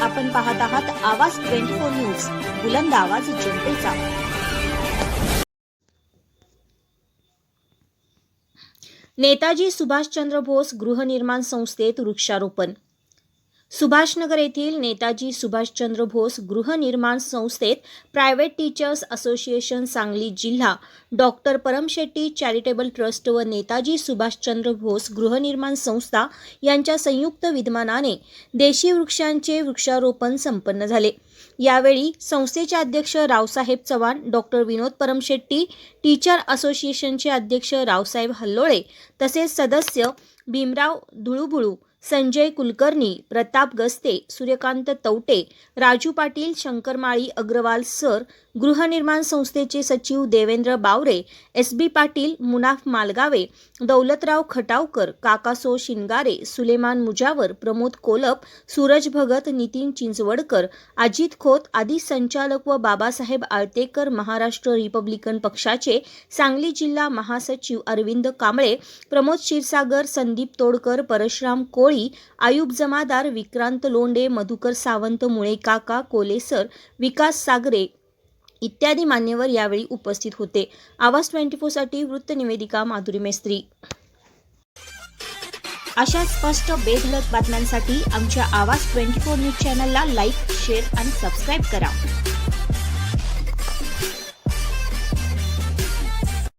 आपण पाहत आहात आवाज ट्वेंटी फोर न्यूज बुलंद आवाज जनतेचा. नेताजी सुभाषचंद्र बोस गृहनिर्माण संस्थेत वृक्षारोपण सुभाषनगर येथील नेताजी सुभाषचंद्र बोस गृहनिर्माण संस्थेत प्रायव्हेट टीचर्स असोसिएशन सांगली जिल्हा डॉक्टर परमशेट्टी चॅरिटेबल ट्रस्ट व नेताजी सुभाषचंद्र बोस गृहनिर्माण संस्था यांच्या संयुक्त विद्यमानाने देशी वृक्षांचे वृक्षारोपण संपन्न झाले. यावेळी संस्थेचे अध्यक्ष रावसाहेब चव्हाण डॉक्टर विनोद परमशेट्टी टीचर असोसिएशनचे अध्यक्ष रावसाहेब हल्लोळे तसेच सदस्य भीमराव धुळुभुळू संजय कुलकर्णी प्रताप गस्ते सूर्यकांत तवटे राजू पाटील शंकरमाळी अग्रवाल सर गृहनिर्माण संस्थेचे सचिव देवेंद्र बावरे एस बी पाटील मुनाफ मालगावे दौलतराव खटावकर काकासो शिंगारे सुलेमान मुजावर प्रमोद कोलप सूरज भगत नितीन चिंचवडकर अजित खोत आदी संचालक व बाबासाहेब आळतेकर महाराष्ट्र रिपब्लिकन पक्षाचे सांगली जिल्हा महासचिव अरविंद कांबळे प्रमोद क्षीरसागर संदीप तोडकर परशुराम कोळी आयुब जमादार विक्रांत लोंडे मधुकर सावंत मुळे काका कोलेसर विकास सागरे इत्यादी मान्यवर यावेळी उपस्थित होते. आवाज ट्वेंटी फोरसाठी वृत्तनिवेदिका माधुरी मेस्त्री. अशा स्पष्ट बेधलक बातम्यांसाठी आमच्या आवाज ट्वेंटी फोर न्यूज चॅनलला लाईक शेअर आणि सबस्क्राईब करा.